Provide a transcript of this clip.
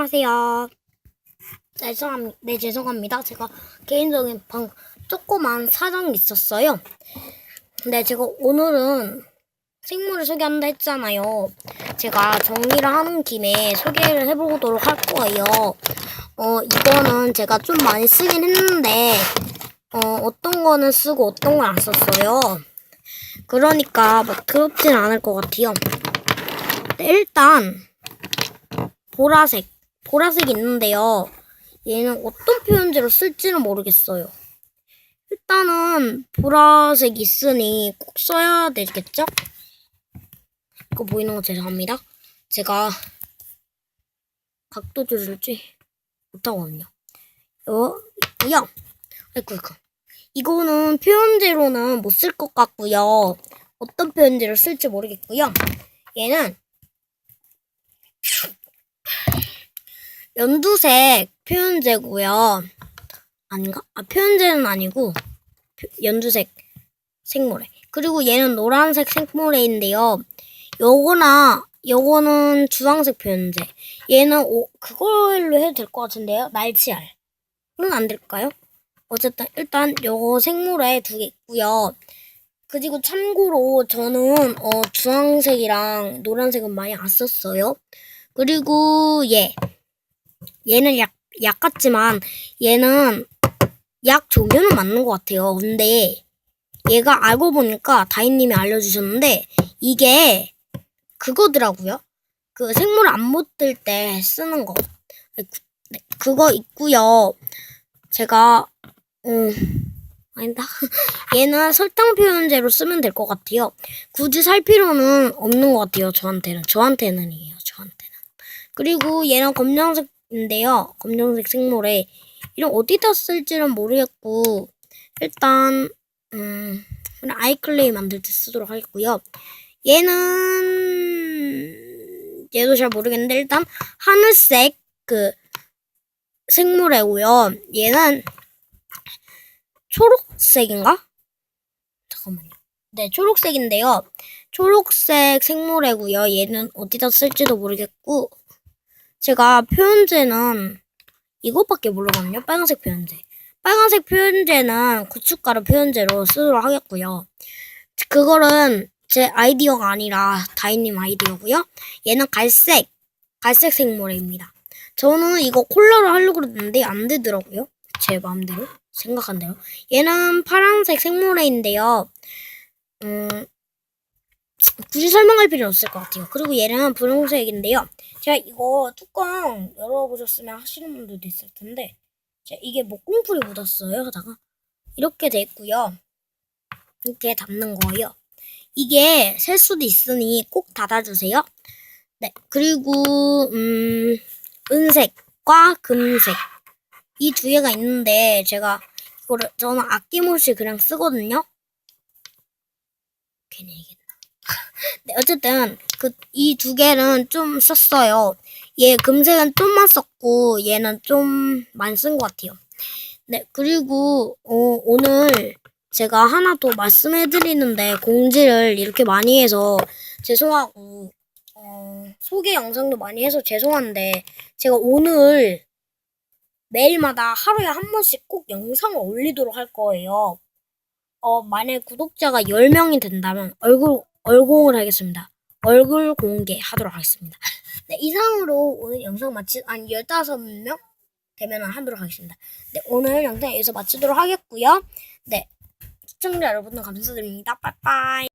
안녕하세요. 네, 죄송합니다. 네, 죄송합니다. 제가 개인적인 방, 조그만 사정이 있었어요. 네, 제가 오늘은 생물을 소개한다 했잖아요. 제가 정리를 하는 김에 소개를 해보도록 할 거예요. 어, 이거는 제가 좀 많이 쓰긴 했는데, 어, 어떤 거는 쓰고 어떤 걸안 썼어요. 그러니까 막 더럽진 않을 것 같아요. 네, 일단, 보라색. 보라색이 있는데요. 얘는 어떤 표현지로 쓸지는 모르겠어요. 일단은 보라색 있으니 꼭 써야 되겠죠? 이거 보이는 거 죄송합니다. 제가 각도 조절지 못하거든요. 요, 있고요. 아이고, 아이고. 이거는 표현제로는 못 쓸 것 같고요. 어떤 표현제로 쓸지 모르겠고요. 얘는 연두색 표현제고요. 아닌가? 아, 표현제는 아니고 표- 연두색 생모래. 그리고 얘는 노란색 생모래인데요. 요거나 요거는 주황색 표현제. 얘는 오, 그걸로 해도 될 것 같은데요. 날치알. 그건 안 될까요? 어쨌든 일단 요거 생모래 두개 있고요. 그리고 참고로 저는 어, 주황색이랑 노란색은 많이 안 썼어요. 그리고 얘 얘는 약, 약 같지만 얘는 약 종류는 맞는 것 같아요. 근데 얘가 알고 보니까 다인님이 알려주셨는데 이게 그거더라고요. 그 생물 안 묻을 때 쓰는 거. 네, 그- 네, 그거 있고요. 제가 음 아니다. 얘는 설탕 표현제로 쓰면 될 것 같아요. 굳이 살 필요는 없는 것 같아요. 저한테는. 저한테는이에요. 저한테는. 그리고 얘는 검정색 인데요. 검정색 생물에 이런 어디다 쓸지는 모르겠고 일단 음 아이클레이 만들 때 쓰도록 하겠고요. 얘는 얘도 잘 모르겠는데 일단 하늘색 그 생물이고요. 얘는 초록색인가? 잠깐만요. 네, 초록색인데요. 초록색 생물이고요. 얘는 어디다 쓸지도 모르겠고 제가 표현제는 이것밖에 모르거든요. 빨간색 표현제. 빨간색 표현제는 고춧가루 표현제로 쓰도록 하겠고요. 그거는 제 아이디어가 아니라 다이님 아이디어고요. 얘는 갈색, 갈색 생모래입니다. 저는 이거 콜라로 하려고 그랬는데 안 되더라고요. 제 마음대로 생각한 대로. 얘는 파란색 생모래인데요. 음, 굳이 설명할 필요 없을 것 같아요. 그리고 얘는 분홍색인데요. 제가 이거 뚜껑 열어보셨으면 하시는 분들도 있을 텐데, 제가 이게 목공풀이 묻었어요. 하다가 이렇게 돼 있고요. 이렇게 닫는 거예요. 이게 셀 수도 있으니 꼭 닫아주세요. 네, 그리고 음, 은색과 금색 이 두 개가 있는데 제가 이거를 저는 아낌없이 그냥 쓰거든요. 괜히 얘기했나. 네, 어쨌든 그 이 두 개는 좀 썼어요. 얘 금색은 좀만 썼고 얘는 좀 많이 쓴 것 같아요. 네, 그리고 어, 오늘 제가 하나 더 말씀해 드리는데 공지를 이렇게 많이 해서 죄송하고 어, 소개 영상도 많이 해서 죄송한데 제가 오늘 매일마다 하루에 한 번씩 꼭 영상을 올리도록 할 거예요. 어, 만약 구독자가 10명이 된다면 얼굴, 얼공을 하겠습니다. 얼굴 공개하도록 하겠습니다. 네, 이상으로 오늘 영상 마치, 아니, 15명 되면 하도록 하겠습니다. 네, 오늘 영상 여기서 마치도록 하겠고요. 네, 시청자 여러분들 감사드립니다. 빠이빠이.